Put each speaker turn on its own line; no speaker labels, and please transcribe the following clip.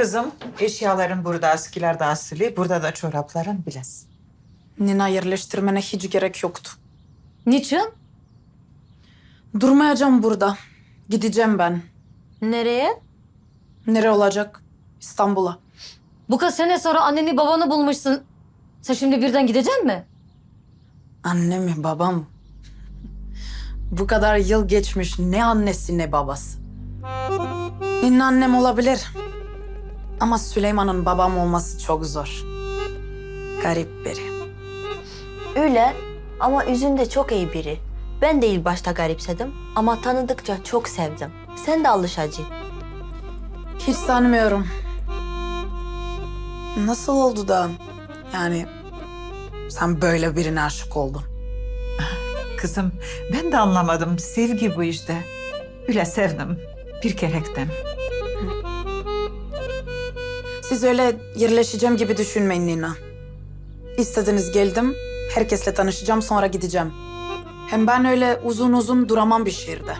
Kızım, eşyaların burada, askiler de asılı. Burada da çorapların bilesin.
Nina yerleştirmene hiç gerek yoktu.
Niçin?
Durmayacağım burada. Gideceğim ben.
Nereye?
Nere olacak? İstanbul'a.
Bu kadar sene sonra anneni babanı bulmuşsun. Sen şimdi birden gideceksin mi?
Anne mi babam? mı? Bu kadar yıl geçmiş ne annesi ne babası. Nina annem olabilir. Ama Süleyman'ın babam olması çok zor. Garip biri.
Öyle ama Üzüm de çok iyi biri. Ben de ilk başta garipsedim ama tanıdıkça çok sevdim. Sen de alışacaksın.
Hiç sanmıyorum. Nasıl oldu da yani sen böyle birine aşık oldun?
Kızım, ben de anlamadım. Sevgi bu işte. Öyle sevdim. Bir kerekten.
Siz öyle yerleşeceğim gibi düşünmeyin Nina. İstediniz geldim, herkesle tanışacağım sonra gideceğim. Hem ben öyle uzun uzun duramam bir şehirde.